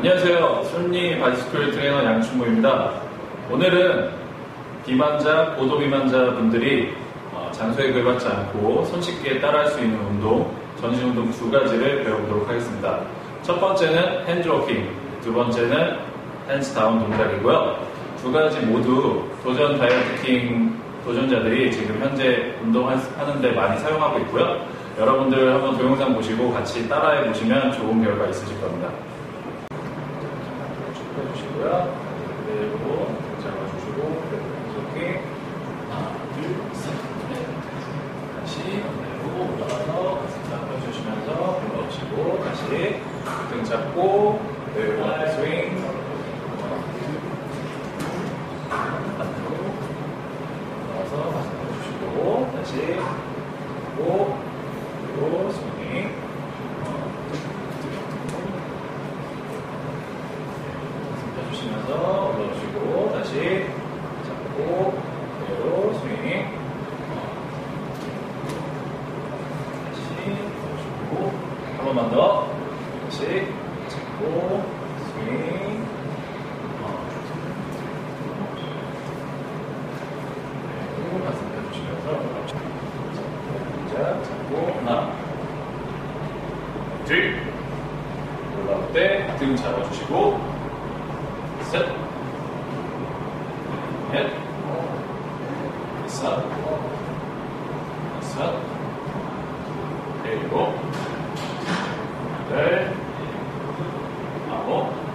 안녕하세요. 순리 바이스쿨 트레이너 양춘모입니다. 오늘은 비만자, 고도비만자 분들이 어, 장소액을 받지 않고 손쉽게 따라할 수 있는 운동, 전신 운동 두 가지를 배워보도록 하겠습니다. 첫 번째는 핸드워킹, 두 번째는 핸스 다운 동작이고요. 두 가지 모두 도전 다이어트킹 도전자들이 지금 현재 운동하는데 많이 사용하고 있고요. 여러분들 한번 동영상 보시고 같이 따라해 보시면 좋은 결과 있으실 겁니다. 해주시고요. 내고 잡아주시고 이렇게 하나, 둘, 셋, 넷. 다시 내고 올라가서 가슴 펴주시면서 올라오시고 다시 등 잡고 내고 스윙 반대로 올라와서 가슴 펴주시고 다시 고 그리고 스윙 펴주시면서 올라오시고 다시 잡고 그대로 스윙 다시 올라오시고 한 번만 더. 다시. 잡고 스윙. 그리고 가슴 펴주시면서 올라오시고 자 잡고 하나. 둘. 올라올 때 등 잡아주시고 셋, 넷, 다섯, 다섯, 일곱, 여덟, 아홉,